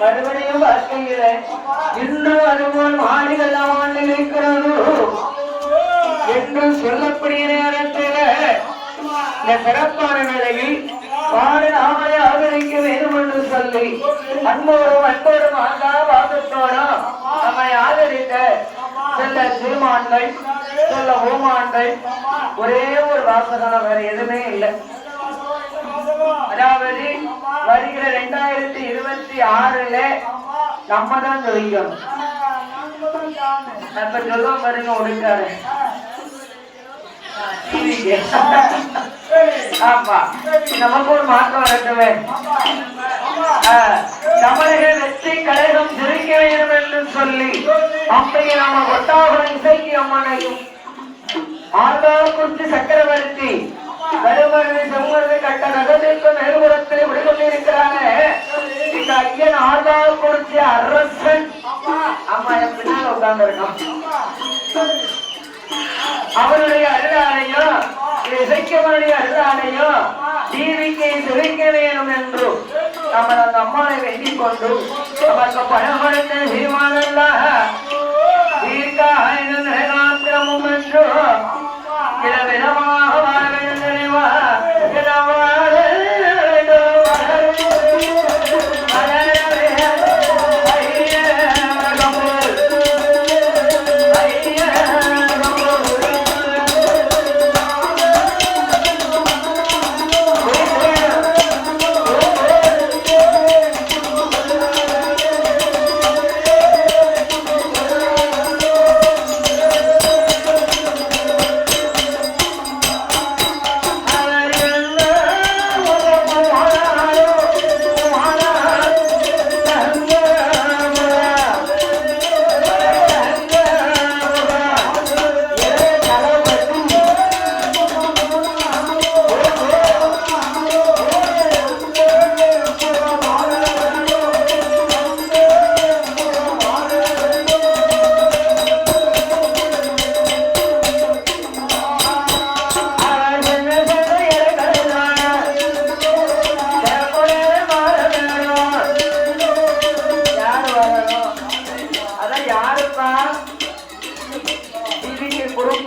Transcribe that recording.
வாழ்க்கையும் வாழ்க்கையில இன்னும் அதுபோல் மாடுகள் வாழ்ந்து இருக்கிறது என்று சொல்லக்கூடிய நேரத்தில் இந்த சிறப்பான நிலையில் பாடு நாமளே ஆதரிக்க வேண்டும் என்று சொல்லி அன்போடும் அன்போடும் ஆண்டா வாசத்தோடும் நம்மை ஆதரித்த செல்ல சீமான்கள் செல்ல ஓமான்கள் ஒரே ஒரு வாசகம் வேற எதுவுமே இல்லை. அதாவது வருகிற ரெண்டாயிரத்தி இருபத்தி ஆறுல நம்ம தான் ஜெயிக்கணும். நம்ம சொல்லுவோம் பாருங்க ஒடுக்காரு ஆமா. நமக்கு ஒரு மாற்றம் வரட்டுமே. தமிழக வெற்றி கழகம் ஜெயிக்க வேண்டும் என்று சொல்லி அம்மையை நாம ஒட்டாபுரம் இசைக்கு அம்மனையும் ஆழ்வார்குறிச்சி சக்கரவர்த்தி கருமருது இந்த ஐயன் ஆழ்வார்குறிச்சி அரசன். அம்மா என் பின்னால் உட்கார்ந்துருக்கான். அவருடைய அருளாலையும் இசைக்கவனுடைய அருளாலையும் டிவிக்கு சிரிக்க வேணும் என்றும் நம்ம அந்த அம்மாவை வேண்டிக் கொண்டு நமக்கு